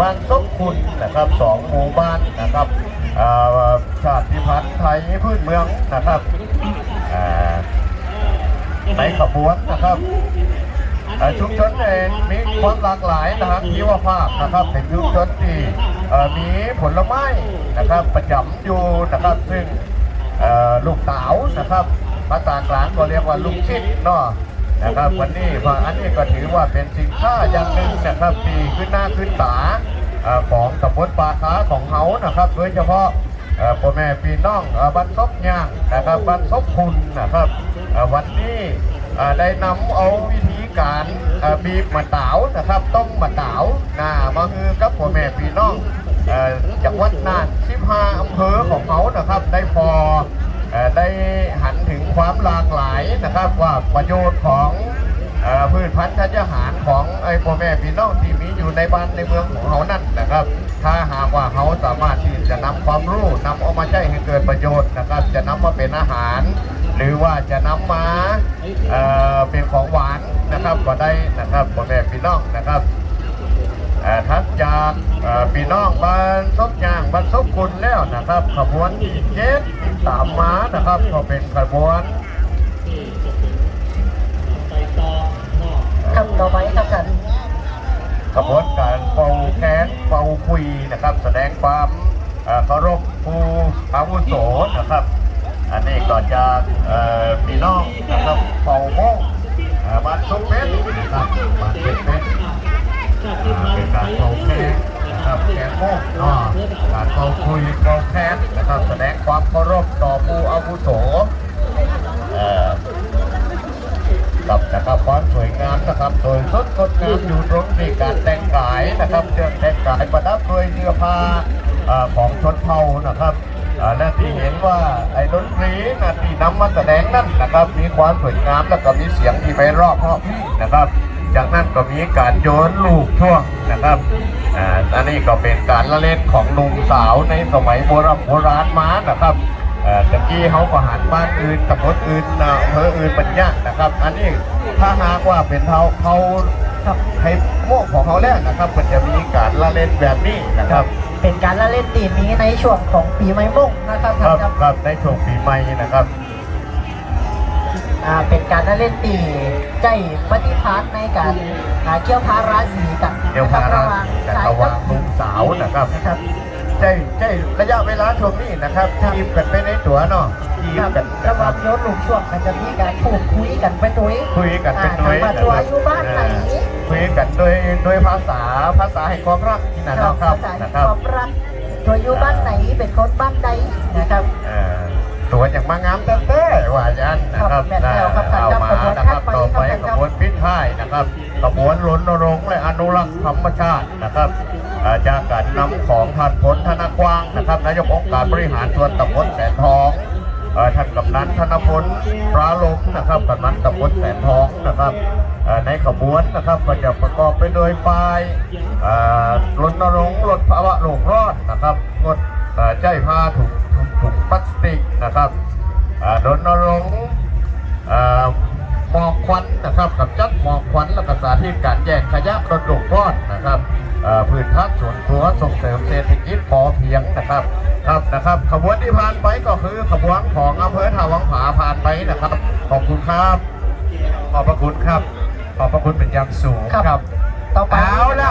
บ้านซบคุณนะครับสองหมู่บ้านนะครับชาติพันธุ์ไทยพื้นเมืองนะครับในขบวนนะครับชุมชนเองมีความหลากหลายนะฮะที่ว่าภาพนะครับเป็นชุมชนที่มีผลไม้นะครับประจำอยู่นะครับซึ่งลูกเต๋านะครับภาษากลางก็เรียกว่าลูกชิดเนาะ นะครับวันนี้ว่าอันนี้ก็ถือว่าเป็นสินค้าอย่างหนึ่งนะครับที่ขึ้นหน้าขึ้นตาอของตำบลปาค้าของเขานะครับ โดยเฉพาะเอ่อพ่อแม่พี่น้องบ้านซบย่างนะครับบ้านซบคุณนะครับวันนี้ได้นำเอาวิธีการบีบมะตาวนะครับต้มมะตาวนามาคือกับพ่อแม่พี่น้องจังหวัดน่าน15อำเภอของเขานะครับ ได้พอเอ่อได้หัน ถึงความหลากหลายนะครับว่าประโยชน์ของอพืชพันธุ์ธัญญาหารของไอ้พ่อแม่พี่น้องที่มีอยู่ในบ้านในเมืองของเขานั่นนะครับ ถ้าหากว่าเขาสามารถที่จะนำความรู้นำเอามาใช้ให้เกิดประโยชน์นะครับ จะนำมาเป็นอาหาร หรือว่าจะนำมาเเป็นของหวานนะครับก็ได้นะครับพ่อแม่พี่น้องนะครับอ่อทัก จากเอ่อพี่น้องบ้านซบยางบ้านซบคุณแล้วนะครับขบวนที่เจ็ดตามมานะครับ ก็เป็นขบวนครับต่อไปครับท่านขบวนการเป่าแคนเป่าคุยนะครับ แสดงความเอ่อเคารพผู้อาวุโสนะครับ อันนี้ก็จากเอ่อพี่น้องนะครับเป่าโมงเอ่อบ้านซุปเป็ดนะครับบ้านเป็ดเป็ดอ่า เป็นการเป่าแคนนะครับแคนโมกเนาะการเป่าคุยเป่าแคนนะครับแสดงความเคารพต่อผู้อาวุโสเอ่อกับนะครับความสวยงามนะครับโดยสดงดงามอยู่ตรงที่การแต่งกายนะครับเครื่องแต่งกายประดับด้วยเสื้อผ้าของชนเผ่านะครับอ่าและที่เห็นว่าไอ้ดนตรีนะที่นำมาแสดงนั่นนะครับ มีความสวยงามและก็มีเสียงที่ไพเราะเพราะพริ้งนะครับ จากนั้นก็มีการโยนลูกช่วงนะครับอ่าอันนี้ก็เป็นการละเล่นของหนุ่มสาวในสมัยโบราณโบราณมานะครับเอ่อตะกี้เขาก็หันบ้านอื่นตำบลอื่นนะอำเภออื่นปัญญานะครับ อันนี้ถ้าหากว่าเป็นเขาเขาให้โม่ของเขาแล้วนะครับ มันจะมีการละเล่นแบบนี้นะครับเป็นการละเล่นตีมีในช่วงของปีใหม่มุ่งนะครับคท่ารันบครับครับในช่วงปีใหม่นะครับ อ่าเป็นการละเล่นตีใจปฏิภาณในการอ่าเกี่ยวพาราศีกันเดี๋ยวพาระราหว่างจากชายระหกัว่าบงหนุ่มสาวนะครับนะครับใช่ใช่ระยะเวลาช่วงนี้นะครับทีมกันไปในตัวเนาะทีมครับกันระนะหคว่ารังบโยนลูกช่วงมันจะมีการพูดคุยกันไปด้วยคุยกันเป็นหน่วยอ่านะตัวครับอยู่บ้านไหนคุยกันโดยโดยภาษาภาษาแห่งความรักนี่นะคครัรับบภาษานะคครับวามรักตัวอยู่บ้านไหนเป็นคนบ้านใดนะครับเอ่อตัวอย่างมางามแต่แต่ว่าอย่าง นั้นนะครับครับแม่นแล้วครับเอามานะครับถัดไปต่อไปขบวนพิท้ายนะครับขบวนรณรงค์และอนุรักษ์ธรรมชาตินะครับเอ่อจากการนำของท่านพลธนกว้างนะครับนายกองค์การบริหารส่วนตำบลแสนทองท่านกำนันธนพลปราลมนะครับกำนันตำบลแสนทองนะครับในขบวนนะครับก็จะประกอบไปโดยป้ายรณรงค์ลดภาวะโลกร้อนนะครับงดใจผ้าถุงถุงพลาสติกนะครับอ่ารณรงค์ หมอกควันนะครับกับจัดหมอกควันและก็สาธิตการแยกขยะลดโลกร้อนนะครับอ่าพืชพักสวนครัวส่งเสริมเศรษฐกิจพอเพียงนะครับครับนะครับ ขบวนที่ผ่านไปก็คือขบวนของอำเภอทาวังผาผ่านไปนะครับ ขอบคุณครับ ขอบพระคุณครับ ขอบพระคุณเป็นอย่างสูงครับ ต่อไปเอาละ